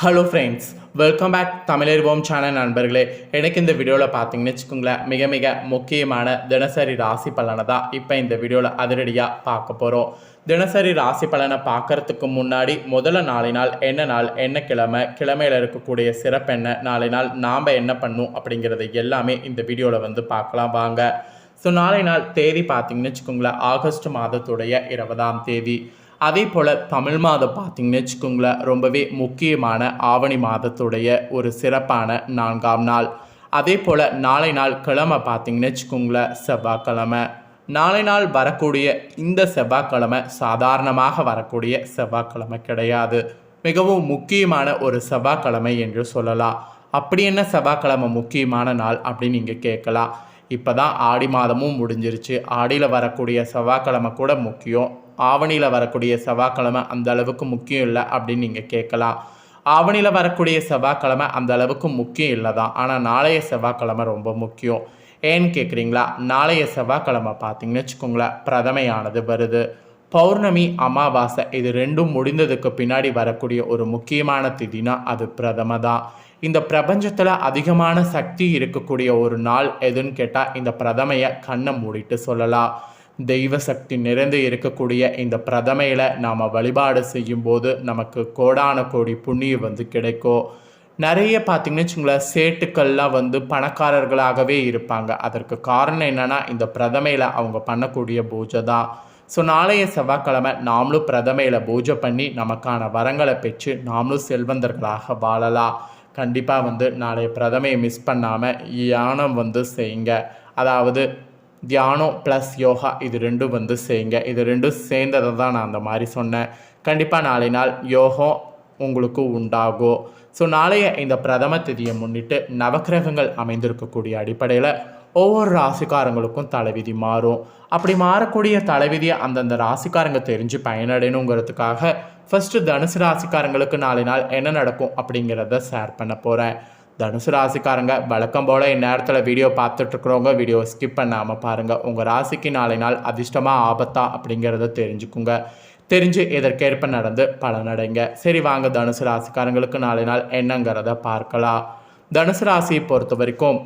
Hello friends welcome back Tamizharivom channel நண்பர்களே. எனக்கு இந்த வீடியோவில் பார்த்தீங்கன்னு வச்சுக்கோங்களேன் மிக மிக முக்கியமான தினசரி ராசி பலனை தான் இப்போ இந்த வீடியோவில் அதிரடியாக பார்க்க போகிறோம் தினசரி ராசி பலனை பார்க்கறதுக்கு முன்னாடி முதல்ல நாளை நாள் என்ன நாள் என்ன கிழமை கிழமையில் இருக்கக்கூடிய சிறப்பு என்ன நாளை நாள் நாம் என்ன பண்ணும் அப்படிங்கிறது எல்லாமே இந்த வீடியோவில் வந்து பார்க்கலாம் வாங்க. ஸோ நாளை நாள் தேதி பார்த்தீங்கன்னு வச்சுக்கோங்களேன் ஆகஸ்ட் மாதத்துடைய இருபதாம் தேதி. அதே போல் தமிழ் மாதம் பார்த்தீங்கன்னு வச்சுக்கோங்களேன் ரொம்பவே முக்கியமான ஆவணி மாதத்துடைய ஒரு சிறப்பான நான்காம் நாள். அதே போல் நாளை நாள் கிழமை பார்த்தீங்கன்னு வச்சுக்கோங்களேன் செவ்வாய்க்கிழமை. நாளை நாள் வரக்கூடிய இந்த செவ்வாய்க்கிழமை சாதாரணமாக வரக்கூடிய செவ்வாய்க்கிழமை கிடையாது. மிகவும் முக்கியமான ஒரு செவ்வாய்க்கிழமை என்று சொல்லலாம். அப்படி என்ன செவ்வாய்க்கிழமை முக்கியமான நாள் அப்படின்னு நீங்கள் கேட்கலாம். இப்போ தான் ஆடி மாதமும் முடிஞ்சிருச்சு. ஆடியில் வரக்கூடிய செவ்வாய்க்கிழமை கூட முக்கியம். ஆவணியில் வரக்கூடிய செவ்வாய்க்கிழமை அந்த அளவுக்கு முக்கியம் இல்லை அப்படின்னு நீங்கள் கேட்கலாம். ஆவணியில் வரக்கூடிய செவ்வாய்க்கிழமை அந்த அளவுக்கு முக்கியம் இல்லை தான். ஆனால் நாளைய செவ்வாய்க்கிழமை ரொம்ப முக்கியம். ஏன்னு கேட்குறீங்களா? நாளைய செவ்வாய்க்கிழமை பார்த்தீங்கன்னு வச்சுக்கோங்களேன் பிரதமையானது வருது. பௌர்ணமி அமாவாசை இது ரெண்டும் முடிந்ததுக்கு பின்னாடி வரக்கூடிய ஒரு முக்கியமான திதினா அது பிரதம தான். இந்த பிரபஞ்சத்தில் அதிகமான சக்தி இருக்கக்கூடிய ஒரு நாள் எதுன்னு கேட்டால் இந்த பிரதமையை கண்ணை மூடிட்டு சொல்லலாம். தெய்வ சக்தி நிறைந்து இருக்கக்கூடிய இந்த பிரதமையில் நாம் வழிபாடு செய்யும்போது நமக்கு கோடான கோடி புண்ணியம் வந்து கிடைக்கும். நிறைய பார்த்தீங்கன்னு வச்சுங்களேன் சேட்டுக்கள்லாம் வந்து பணக்காரர்களாகவே இருப்பாங்க. அதற்கு காரணம் என்னென்னா இந்த பிரதமையில் அவங்க பண்ணக்கூடிய பூஜை தான் ஸோ நாளைய செவ்வாய்க்கிழமை நாமளும் பிரதமையில் பூஜை பண்ணி நமக்கான வரங்களை பெற்று நாமளும் செல்வந்தர்களாக வாழலாம். கண்டிப்பாக வந்து நாளைய பிரதமையை மிஸ் பண்ணாமல் யானம் வந்து செய்யுங்க. அதாவது தியானம் ப்ளஸ் யோகா இது ரெண்டும் வந்து செய்யுங்க இது ரெண்டும் சேர்ந்ததை தான் நான் அந்த மாதிரி சொன்னேன். கண்டிப்பாக நாளை நாள் யோகம் உங்களுக்கு உண்டாகும். ஸோ நாளைய இந்த பிரதம திதியை முன்னிட்டு நவக்கிரகங்கள் அமைந்திருக்கக்கூடிய அடிப்படையில் ஒவ்வொரு ராசிக்காரங்களுக்கும் தலைவிதி மாறும். அப்படி மாறக்கூடிய தலைவிதியை அந்தந்த ராசிக்காரங்க தெரிஞ்சு பயனடையணுங்கிறதுக்காக ஃபஸ்ட்டு தனுசு ராசிக்காரங்களுக்கு நாளை நாள் என்ன நடக்கும் அப்படிங்கிறத ஷேர் பண்ண போகிறேன் தனுசு ராசிக்காரங்க வழக்கம் போல் இந்நேரத்தில் வீடியோ பார்த்துட்ருக்குறவங்க வீடியோ ஸ்கிப் பண்ணாமல் பாருங்கள் உங்கள் ராசிக்கு நாளை நாள் அதிர்ஷ்டமாக ஆபத்தா அப்படிங்கிறத தெரிஞ்சுக்குங்க. தெரிஞ்சு இதற்கேற்ப நடந்து பலனடைங்க சரி வாங்க தனுசு ராசிக்காரங்களுக்கு நாளை நாள் என்னங்கிறத பார்க்கலாம். தனுசு ராசியை பொறுத்த வரைக்கும்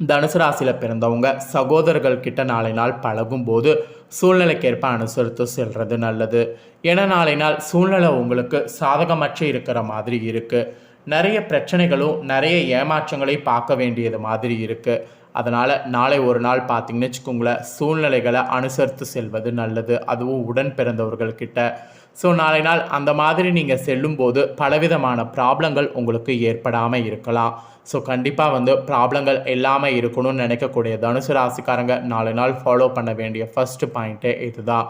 தனுசு ராசியில் பிறந்தவங்க சகோதரர்கள் கிட்ட நாளை நாள் பழகும்போது சூழ்நிலைக்கேற்ப அனுசரித்து செல்வது நல்லது. ஏன்னா நாளை நாள் சூழ்நிலை உங்களுக்கு சாதகமற்ற இருக்கிற மாதிரி இருக்குது நிறைய பிரச்சனைகளும் நிறைய ஏமாற்றங்களையும் பார்க்க வேண்டியது மாதிரி இருக்குது அதனால் நாளை ஒரு நாள் பார்த்தீங்கன்னு வச்சுக்கோங்களேன் சூழ்நிலைகளை அனுசரித்து செல்வது நல்லது. அதுவும் உடன் பிறந்தவர்கள்கிட்ட. ஸோ நாளை நாள் அந்த மாதிரி நீங்கள் செல்லும்போது பலவிதமான ப்ராப்ளங்கள் உங்களுக்கு ஏற்படாமல் இருக்கலாம். ஸோ கண்டிப்பாக வந்து ப்ராப்ளங்கள் இல்லாமல் இருக்கணும்னு நினைக்கக்கூடிய தனுசு ராசிக்காரங்க நாலு நாள் ஃபாலோ பண்ண வேண்டிய ஃபஸ்ட்டு பாயிண்ட்டே இதுதான்.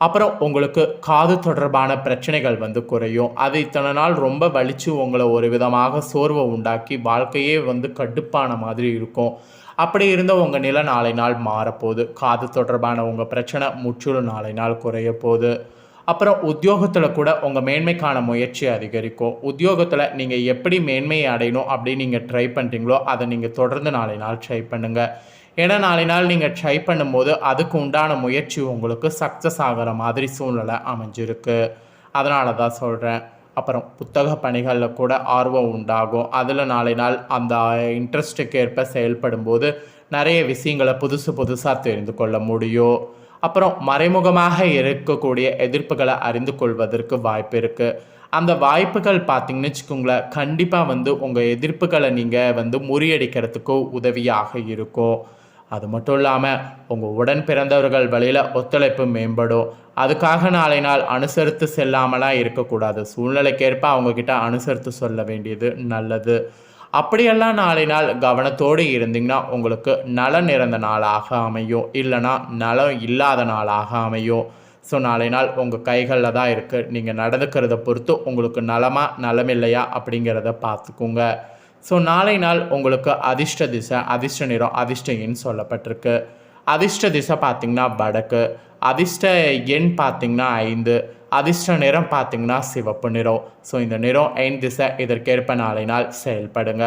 அப்புறம் உங்களுக்கு காது தொடர்பான பிரச்சனைகள் வந்து குறையும். அது இத்தனை நாள் ரொம்ப வலிச்சு உங்களை ஒரு விதமாக சோர்வை உண்டாக்கி வாழ்க்கையே வந்து கடுப்பான மாதிரி இருக்கும். அப்படி இருந்த உங்கள் நிலை நாளை நாள் மாறப்போகுது. காது தொடர்பான உங்கள் பிரச்சனை முற்றிலும் நாளை நாள் குறைய போகுது அப்புறம் உத்தியோகத்தில் கூட உங்கள் மேன்மைக்கான முயற்சி அதிகரிக்கும். உத்தியோகத்தில் நீங்கள் எப்படி மேன்மையை அடையணும் அப்படின்னு நீங்கள் ட்ரை பண்ணுறீங்களோ அதை நீங்கள் தொடர்ந்து நாளை நாள் ட்ரை பண்ணுங்கள் ஏன்னா நாளை நாள் நீங்கள் ட்ரை பண்ணும்போது அதுக்கு உண்டான முயற்சி உங்களுக்கு சக்ஸஸ் ஆகிற மாதிரி சூழ்நிலை அமைஞ்சிருக்கு. அதனால தான் சொல்கிறேன் அப்புறம் புத்தக பணிகளில் கூட ஆர்வம் உண்டாகும். அதில் நாளை நாள் அந்த இன்ட்ரெஸ்ட்டுக்கு ஏற்ப செயல்படும் போது நிறைய விஷயங்களை புதுசு புதுசாக தெரிந்து கொள்ள முடியும். அப்புறம் மறைமுகமாக இருக்கக்கூடிய எதிர்ப்புகளை அறிந்து கொள்வதற்கு வாய்ப்பு இருக்குது அந்த வாய்ப்புகள் பார்த்திங்கன்னு வச்சுக்கோங்களேன் கண்டிப்பாக வந்து உங்கள் எதிர்ப்புகளை நீங்கள் வந்து முறியடிக்கிறதுக்கு உதவியாக இருக்கும். அது மட்டும் இல்லாமல் உங்கள் உடன் பிறந்தவர்கள் வழியில் ஒத்துழைப்பு மேம்படும். அதுக்காக நாளை நாள் அனுசரித்து செல்லாமலாம் இருக்கக்கூடாது. சூழ்நிலைக்கேற்ப அவங்கக்கிட்ட அனுசரித்து சொல்ல வேண்டியது நல்லது. அப்படியெல்லாம் நாளை நாள் கவனத்தோடு இருந்தீங்கன்னா உங்களுக்கு நலம் நிறந்த நாளாக அமையும். இல்லைனா நலம் இல்லாத நாளாக அமையும். ஸோ நாளை நாள் உங்கள் கைகளில் தான் இருக்குது நீங்கள் நடந்துக்கிறத பொறுத்து உங்களுக்கு நலமா நலமில்லையா அப்படிங்கிறத பார்த்துக்குங்க. ஸோ நாளை நாள் உங்களுக்கு அதிர்ஷ்ட திசை அதிர்ஷ்ட நிறம் அதிர்ஷ்ட எண் சொல்லப்பட்டிருக்கு. அதிர்ஷ்ட திசை பார்த்திங்கன்னா வடக்கு அதிர்ஷ்ட எண் பார்த்திங்கன்னா ஐந்து அதிர்ஷ்ட நிறம் பார்த்திங்கன்னா சிவப்பு நிறம். ஸோ இந்த நிறம் எண் திசை இதற்கேற்ப நாளை நாள் செயல்படுங்க.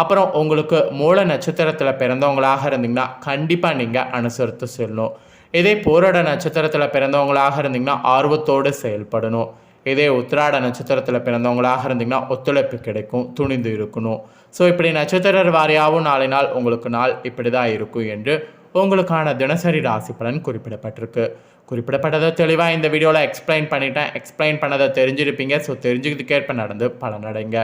அப்புறம் உங்களுக்கு மூல நட்சத்திரத்தில் பிறந்தவங்களாக இருந்தீங்கன்னா கண்டிப்பாக நீங்கள் அனுசரித்து செல்லணும். இதே போராட நட்சத்திரத்தில் பிறந்தவங்களாக இருந்தீங்கன்னா ஆர்வத்தோடு செயல்படணும். இதே உத்திராட நட்சத்திரத்தில் பிறந்தவங்களாக இருந்தீங்கன்னா ஒத்துழைப்பு கிடைக்கும் துணிந்து இருக்கணும். ஸோ இப்படி நட்சத்திர வாரியாகவும் நாளை நாள் உங்களுக்கு நாள் இப்படி தான் இருக்கும் என்று உங்களுக்கான தினசரி ராசி பலன் குறிப்பிடப்பட்டிருக்கு. குறிப்பிடப்பட்டதை தெளிவாக இந்த வீடியோவில் எக்ஸ்பிளைன் பண்ணிட்டேன். எக்ஸ்பிளைன் பண்ணதை தெரிஞ்சிருப்பீங்க. ஸோ தெரிஞ்சுக்கிறதுக்கேற்ப நடந்து பலனடைங்க.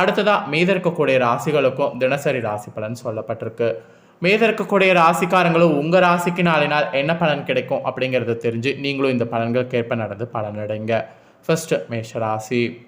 அடுத்ததாக மீத இருக்கக்கூடிய ராசிகளுக்கும் தினசரி ராசி பலன் சொல்லப்பட்டிருக்கு. மீத இருக்கக்கூடிய ராசிக்காரங்களும் உங்கள் ராசிக்கு நாளை நாள் என்ன பலன் கிடைக்கும் அப்படிங்கிறத தெரிஞ்சு நீங்களும் இந்த பலன்களுக்கேற்ப நடந்து பலனடைங்க. ஃபர்ஸ்ட் மேஷ ராசி.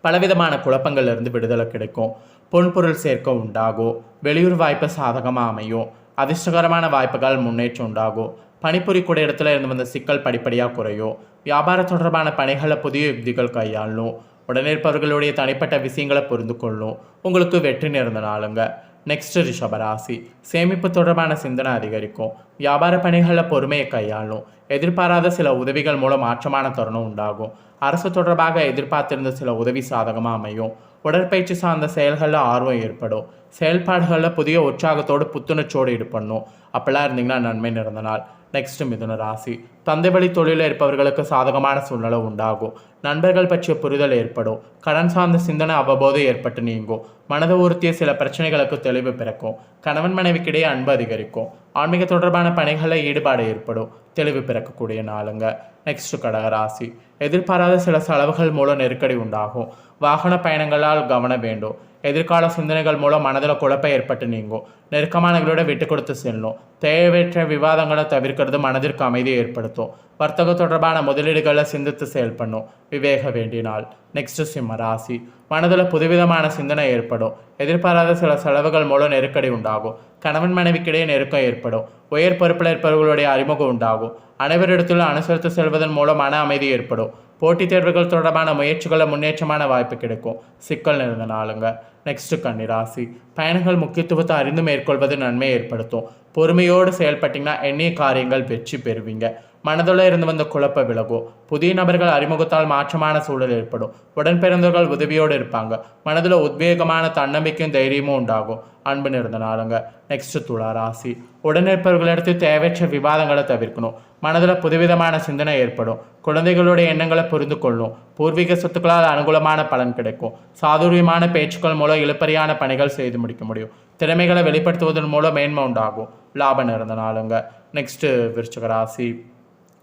பலவிதமான குழப்பங்கள்லேருந்து விடுதலை கிடைக்கும். பொன்பொருள் சேர்க்க உண்டாகும். வெளியூர் வாய்ப்பு சாதகமாக அமையும். அதிர்ஷ்டகரமான வாய்ப்புகள் முன்னேற்றம் உண்டாகும். பணிபுரிக்கூடிய இடத்துல இருந்து வந்த சிக்கல் படிப்படியாக குறையும். வியாபார தொடர்பான பணிகளை புதிய யுக்திகள் கையாளணும் உடனிருப்பவர்களுடைய தனிப்பட்ட விஷயங்களை புரிந்து கொள்ளும். உங்களுக்கு வெற்றி நேர்ந்த நாளுங்க. நெக்ஸ்ட் ரிஷபராசி சேமிப்பு தொடர்பான சிந்தனை அதிகரிக்கும். வியாபார பணிகளில் பொறுமையை கையாளும். எதிர்பாராத சில உதவிகள் மூலம் மாற்றமான தருணம் உண்டாகும். அரசு தொடர்பாக எதிர்பார்த்திருந்த சில உதவி சாதகமாக அமையும். உடற்பயிற்சி சார்ந்த செயல்களில் ஆர்வம் ஏற்படும். செயல்பாடுகளில் புதிய உற்சாகத்தோடு புத்துணர்ச்சியோடு ஈடுபடணும். அப்படிலாம் இருந்தீங்கன்னா நன்மை நிறந்த நாள். நெக்ஸ்ட் மிதுன ராசி. தந்தை வழி தொழிலில் இருப்பவர்களுக்கு சாதகமான சூழ்நிலை உண்டாகும். நண்பர்கள் பற்றிய புரிதல் ஏற்படும். கடன் சார்ந்த சிந்தனை அவ்வப்போது ஏற்பட்டு நீங்கும். மனதை உறுத்திய சில பிரச்சனைகளுக்கு தெளிவு பிறக்கும். கணவன் மனைவிக்கிடையே அன்பு அதிகரிக்கும். ஆன்மீக தொடர்பான பணிகளில் ஈடுபாடு ஏற்படும். தெளிவு பிறக்கக்கூடிய நாளுங்க. நெக்ஸ்ட் கடகராசி. எதிர்பாராத சில செலவுகள் மூலம் நெருக்கடி உண்டாகும். வாகன பயணங்களால் கவனம் வேண்டும். எதிர்கால சிந்தனைகள் மூலம் மனதில் குழப்பம் ஏற்பட்டு நீங்கும். நெருக்கமானவர்களோட விட்டு கொடுத்து செல்லும். தேவையற்ற விவாதங்களை தவிர்க்கிறது மனதிற்கு அமைதியை ஏற்படுத்தும். வர்த்தக தொடர்பான முதலீடுகளை சிந்தித்து செயல்படணும். விவேக வேண்டினால் நெக்ஸ்ட் சிம்ம ராசி. மனதில் புதுவிதமான சிந்தனை ஏற்படும். எதிர்பாராத சில செலவுகள் மூலம் நெருக்கடி உண்டாகும். கணவன் மனைவிக்கிடையே நெருக்கம் ஏற்படும். உயர் பொறுப்பில் இருப்பவர்களுடைய அறிமுகம் உண்டாகும். அனைவரிடத்திலும் அனுசரித்து செல்வதன் மூலம் மன அமைதி ஏற்படும். போட்டித் தேர்வுகள் தொடர்பான முயற்சிகளில் முன்னேற்றமான வாய்ப்பு கிடைக்கும். சிக்கல் நிறைந்த நாளுங்க. நெக்ஸ்ட்டு கன்னிராசி பயணங்கள் முக்கியத்துவத்தை அறிந்து மேற்கொள்வது நன்மை ஏற்படுத்தும். பொறுமையோடு செயல்பட்டீங்கன்னா எண்ணிய காரியங்கள் வெற்றி பெறுவீங்க. மனதில் இருந்து வந்த குழப்ப விலகும். புதிய நபர்கள் அறிமுகத்தால் மாற்றமான சூழல் ஏற்படும். உடன் பிறந்தவர்கள் உதவியோடு இருப்பாங்க. மனதில் உத்வேகமான தன்னம்பிக்கையும் தைரியமும் உண்டாகும். அன்பு நிறந்த நாளுங்க. நெக்ஸ்ட் துளா ராசி. உடனிருப்பவர்களிடத்து தேவையற்ற விவாதங்களை தவிர்க்கணும். மனதில் புதுவிதமான சிந்தனை ஏற்படும். குழந்தைகளுடைய எண்ணங்களை புரிந்து கொள்ளும். பூர்வீக சொத்துக்களால் அனுகூலமான பலன் கிடைக்கும். சாதுரியமான பேச்சுக்கள் மூலம் இழுப்பறியான பணிகள் செய்து முடிக்க முடியும். திறமைகளை வெளிப்படுத்துவதன் மூலம் மேன்மை உண்டாகும் லாபம் நிறந்த நாளுங்க. நெக்ஸ்ட்டு விருச்சக ராசி.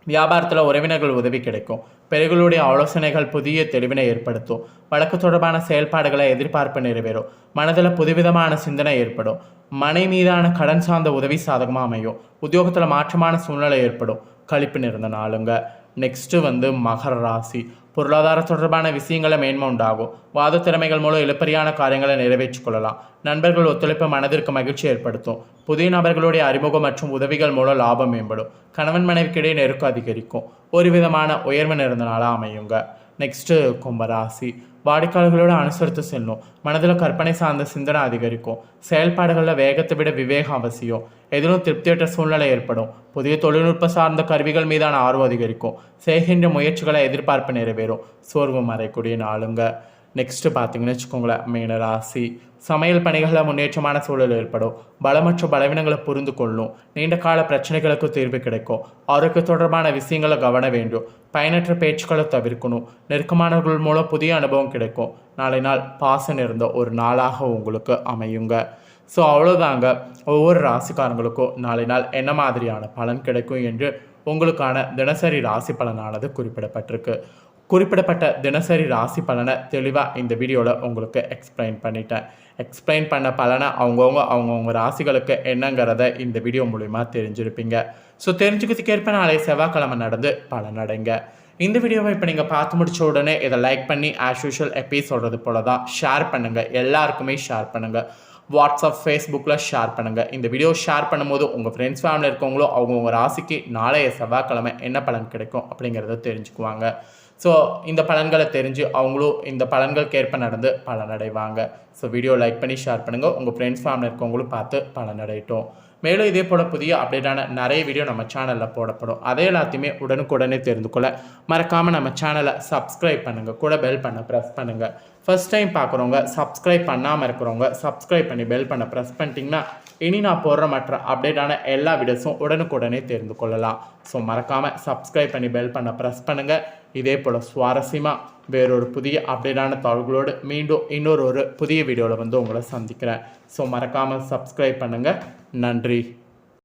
வியாபாரத்தில் உறவினர்கள் உதவி கிடைக்கும். பிறர்களுடைய ஆலோசனைகள் புதிய தெளிவினை ஏற்படுத்தும். வழக்கு தொடர்பான செயல்பாடுகளை எதிர்பார்ப்பு நிறைவேறும். மனதில் புதுவிதமான சிந்தனை ஏற்படும். மனை மீதான கடன் சார்ந்த உதவி சாதகமாக அமையும். உத்தியோகத்தில் மாற்றமான சூழ்நிலை ஏற்படும். கழிப்பு நிறந்த நாளுங்க. நெக்ஸ்ட்டு வந்து மகர ராசி. பொருளாதார தொடர்பான விஷயங்களை மேன்மை உண்டாகும். வாத திறமைகள் மூலம் இழுப்பறியான காரியங்களை நிறைவேற்றிக் கொள்ளலாம். நண்பர்கள் ஒத்துழைப்பு மனதிற்கு மகிழ்ச்சி ஏற்படுத்தும். புதிய நபர்களுடைய அறிமுகம் மற்றும் உதவிகள் மூலம் லாபம் மேம்படும். கணவன் மனைவிக்கிடையே நெருக்கம் அதிகரிக்கும். ஒரு விதமான உயர்வு நிறந்த நாளாக அமையுங்க. நெக்ஸ்ட்டு கும்பராசி வாடிக்கையாளர்களோடு அனுசரித்து செல்லும். மனதில் கற்பனை சார்ந்த சிந்தனை அதிகரிக்கும். செயல்பாடுகளில் வேகத்தை விட விவேகம் அவசியம். எதிலும் திருப்தியற்ற சூழ்நிலை ஏற்படும். புதிய தொழில்நுட்ப சார்ந்த கருவிகள் மீதான ஆர்வம் அதிகரிக்கும். செய்கின்ற முயற்சிகளை எதிர்பார்ப்பு நிறைவேறும். சோர்வு மறைக்கூடிய நாளுங்க. நெக்ஸ்ட்டு பார்த்தீங்கன்னு வச்சுக்கோங்களேன் மீனராசி சமையல் பணிகளில் முன்னேற்றமான சூழல் ஏற்படும். பலமற்ற பலவீனங்களை புரிந்து கொள்ளும். நீண்ட கால பிரச்சனைகளுக்கு தீர்வு கிடைக்கும். ஆரோக்கிய தொடர்பான விஷயங்களை கவன வேண்டும். பயனற்ற பேச்சுக்களை தவிர்க்கணும். நெருக்கமானவர்கள் மூலம் புதிய அனுபவம் கிடைக்கும். நாளை நாள் பாசம் இருந்த ஒரு நாளாக உங்களுக்கு அமையுங்க. ஸோ அவ்வளோதாங்க ஒவ்வொரு ராசிக்காரங்களுக்கும் நாளை நாள் என்ன மாதிரியான பலன் கிடைக்கும் என்று உங்களுக்கான தினசரி ராசி பலனானது குறிப்பிடப்பட்டிருக்கு. குறிப்பிடப்பட்ட தினசரி ராசி பலனை தெளிவாக இந்த வீடியோவில் உங்களுக்கு எக்ஸ்பிளைன் பண்ணிட்டேன். எக்ஸ்பிளைன் பண்ண பலனை அவங்கவுங்க அவங்கவுங்க ராசிகளுக்கு என்னங்கிறத இந்த வீடியோ மூலிமா தெரிஞ்சிருப்பீங்க. ஸோ தெரிஞ்சுக்கிறதுக்கேற்ப நாளை செவ்வாய்க்கிழமை நடந்து பலனடைங்க. இந்த வீடியோவை இப்போ நீங்கள் பார்த்து முடிச்ச உடனே இதை லைக் பண்ணி ஆஸ் யூஷுவல் எப்பி சொல்கிறது போல தான் ஷேர் பண்ணுங்கள் எல்லாருக்குமே ஷேர் பண்ணுங்கள் வாட்ஸ்அப் ஃபேஸ்புக்கில் ஷேர் பண்ணுங்கள் இந்த வீடியோ ஷேர் பண்ணும்போது உங்கள் ஃப்ரெண்ட்ஸ் ஃபேமிலி இருக்கவங்களோ அவங்கவுங்க ராசிக்கு நாளைய செவ்வாய்க்கிழமை என்ன பலன் கிடைக்கும் அப்படிங்கிறத தெரிஞ்சுக்குவாங்க. ஸோ இந்த பலன்களை தெரிஞ்சு அவங்களும் இந்த பலன்களுக்கு ஏற்ப நடந்து பலனடைவாங்க. ஸோ வீடியோ லைக் பண்ணி ஷேர் பண்ணுங்கள் உங்கள் ஃப்ரெண்ட்ஸ் ஃபேமிலி இருக்கவங்களும் பார்த்து பலனடையட்டும். மேலும் இதே போல் புதிய அப்டேட்டான நிறைய வீடியோ நம்ம சேனலில் போடப்படும். அதே எல்லாத்தையுமே உடனுக்குடனே தெரிந்து கொள்ள மறக்காமல் நம்ம சேனலை சப்ஸ்கிரைப் பண்ணுங்கள் கூட பெல் பண்ண ப்ரெஸ் பண்ணுங்கள் ஃபர்ஸ்ட் டைம் பார்க்குறவங்க சப்ஸ்கிரைப் பண்ணாமல் இருக்கிறவங்க சப்ஸ்கிரைப் பண்ணி பெல் பண்ண ப்ரெஸ் பண்ணிட்டீங்கன்னா இனி நான் போடுற மற்ற அப்டேட்டான எல்லா வீடியோஸும் உடனுக்குடனே தெரிந்து கொள்ளலாம். ஸோ மறக்காமல் சப்ஸ்கிரைப் பண்ணி பெல் பண்ண ப்ரெஸ் பண்ணுங்கள் இதே போல் சுவாரஸ்யமாக வேறொரு புதிய அப்டேட்டான தகவல்களோடு மீண்டும் இன்னொரு ஒரு புதிய வீடியோவில் வந்து உங்களை சந்திக்கிறேன். ஸோ மறக்காமல் சப்ஸ்கிரைப் பண்ணுங்கள் நன்றி.